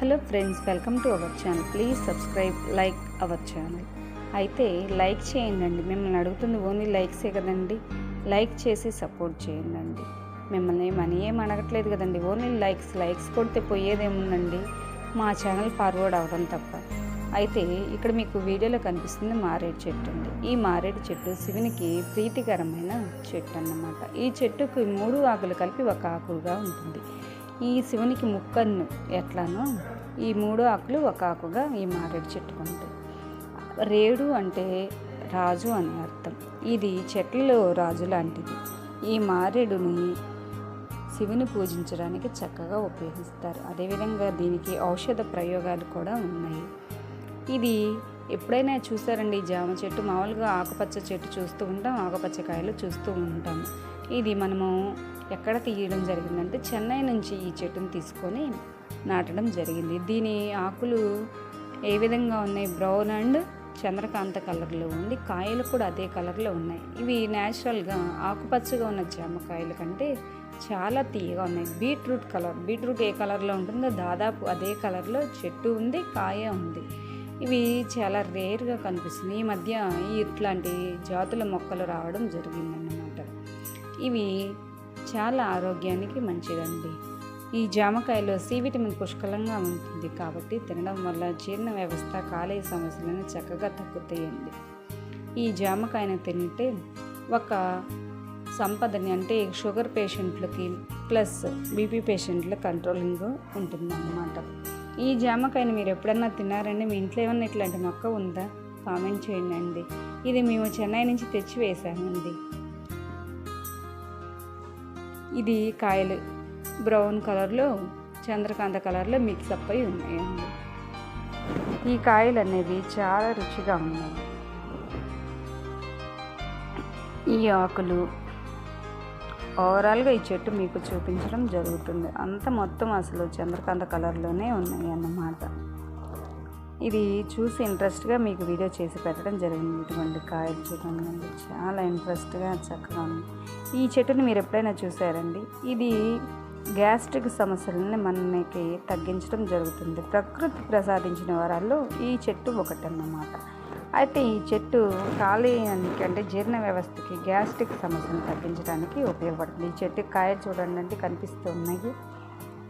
Hello friends welcome to our channel. Please subscribe like our channel. అయితే like చేయండి మిమ్మల్ని అడుగుతుంది ఓన్లీ లైక్సే కదండి. లైక్ చేసి సపోర్ట్ చేయండి మిమ్మల్ని మనీ ఏం అడగట్లేదు కదండి. ఓన్లీ లైక్స్ లైక్స్ కొడితే పోయేదేముందండి? మా ఛానల్ ఫార్వర్డ్ అవ్వడం తప్ప. అయితే ఇక్కడ మీకు వీడియోలో కనిపిస్తుంది మారేడు చెట్టు అండి. ఈ మారేడు చెట్టు శివునికి ప్రీతికరమైన చెట్టు అన్నమాట. ఈ చెట్టుకు మూడు ఆకులు కలిపి ఒక ఆకులుగా ఉంటుంది. ఈ శివునికి ముక్కన్ను ఎట్లానో ఈ మూడు ఆకులు ఒక ఆకుగా ఈ మారేడు చెట్టుకు ఉంటాయి. రేడు అంటే రాజు అని అర్థం. ఇది చెట్లలో రాజు లాంటిది. ఈ మారేడుని శివుని పూజించడానికి చక్కగా ఉపయోగిస్తారు. అదేవిధంగా దీనికి ఔషధ ప్రయోగాలు కూడా ఉన్నాయి. ఇది ఎప్పుడైనా చూసారండి ఈ జామ చెట్టు? మామూలుగా ఆకుపచ్చ చెట్టు చూస్తూ ఉంటాం ఆకుపచ్చ కాయలు చూస్తూ ఉంటాం. ఇది మనము ఎక్కడ తీయడం జరిగిందంటే చెన్నై నుంచి ఈ చెట్టును తీసుకొని నాటడం జరిగింది. దీని ఆకులు ఏ విధంగా ఉన్నాయి? బ్రౌన్ అండ్ చంద్రకాంత కలర్లో ఉండి కాయలు కూడా అదే కలర్లో ఉన్నాయి. ఇవి న్యాచురల్గా ఆకుపచ్చగా ఉన్న జామకాయల కంటే చాలా తీయగా ఉన్నాయి. బీట్రూట్ కలర్ బీట్రూట్ ఏ కలర్లో ఉంటుందో దాదాపు అదే కలర్లో చెట్టు ఉంది కాయ ఉంది. ఇవి చాలా రేర్గా కనిపిస్తుంది. ఈ మధ్య ఇట్లాంటి జాతుల మొక్కలు రావడం జరిగిందన్నమాట. ఇవి చాలా ఆరోగ్యానికి మంచిదండి. ఈ జామకాయలో సి విటమిన్ పుష్కలంగా ఉంటుంది కాబట్టి తినడం వల్ల జీర్ణ వ్యవస్థ కాలేయ సమస్యలను చక్కగా తగ్గుతాయండి. ఈ జామకాయను తింటే ఒక సంపదని అంటే షుగర్ పేషెంట్లకి ప్లస్ బీపీ పేషెంట్ల కంట్రోలింగ్ ఉంటుందన్నమాట. ఈ జామకాయని మీరు ఎప్పుడన్నా తిన్నారండి? మీ ఇంట్లో ఏమన్నా ఇట్లాంటి మొక్క ఉందా? కామెంట్ చేయండి అండి. ఇది మేము చెన్నై నుంచి తెచ్చి వేసామండి. ఇది కాయలు బ్రౌన్ కలర్లో చంద్రకాంత కలర్లో మిక్సప్ అయి ఉన్నాయండి. ఈ కాయలు అనేవి చాలా రుచిగా ఉన్నాయి. ఈ ఆకులు ఓవరాల్గా ఈ చెట్టు మీకు చూపించడం జరుగుతుంది. అంత మొత్తం అసలు చంద్రకాంత కలర్లోనే ఉన్నాయి అన్నమాట. ఇది చూసి ఇంట్రెస్ట్గా మీకు వీడియో చేసి పెట్టడం జరిగింది. ఇటువంటి కాయలు చూడండి. చాలా ఇంట్రెస్ట్గా చక్కగా ఉంది. ఈ చెట్టుని మీరు ఎప్పుడైనా చూసారండి? ఇది గ్యాస్ట్రిక్ సమస్యలని మనకి తగ్గించడం జరుగుతుంది. ప్రకృతి ప్రసాదించిన వరాల్లో ఈ చెట్టు ఒకటన్నమాట. అయితే ఈ చెట్టు కాలేయానికి అంటే జీర్ణ వ్యవస్థకి గ్యాస్ట్రిక్ సమస్యను తగ్గించడానికి ఉపయోగపడుతుంది. ఈ చెట్టు కాయలు చూడండి అంటే కనిపిస్తూ ఉన్నాయి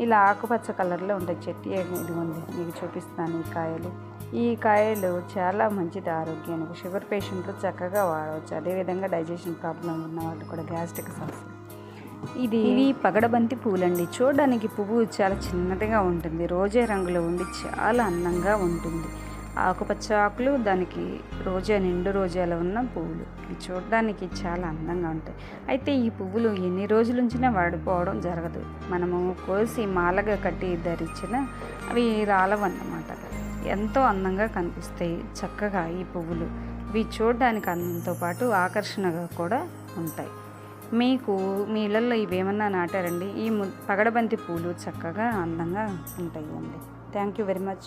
ఇలా ఆకుపచ్చ కలర్లో ఉండే చెట్టు ఇదిగోండి మీకు చూపిస్తాను ఈ కాయలు. ఈ కాయలు చాలా మంచిది ఆరోగ్యానికి. షుగర్ పేషెంట్లు చక్కగా వాడవచ్చు. అదేవిధంగా డైజెషన్ ప్రాబ్లం ఉన్న వాళ్ళు కూడా గ్యాస్ట్రిక్ సమస్య. ఇది ఇవి పగడబంతి పూలండి. చూడడానికి పువ్వు చాలా చిన్నదిగా ఉంటుంది. రోజే రంగులో ఉండి చాలా అందంగా ఉంటుంది. ఆకుపచ్చ ఆకులు దానికి రోజా నిండు రోజాలో ఉన్న పువ్వులు. ఇవి చూడడానికి చాలా అందంగా ఉంటాయి. అయితే ఈ పువ్వులు ఎన్ని రోజుల నుంచినా వాడిపోవడం జరగదు. మనము కోసి మాలగా కట్టి ధరించిన అవి రాలవన్నమాట. ఎంతో అందంగా కనిపిస్తాయి చక్కగా ఈ పువ్వులు. ఇవి చూడడానికి అందంతో పాటు ఆకర్షణగా కూడా ఉంటాయి. మీకు మీ ఇళ్ళల్లో ఇవేమన్నా నాటారండి? ఈ పగడబంతి పూలు చక్కగా అందంగా ఉంటాయి అండి థ్యాంక్ యూ వెరీ మచ్.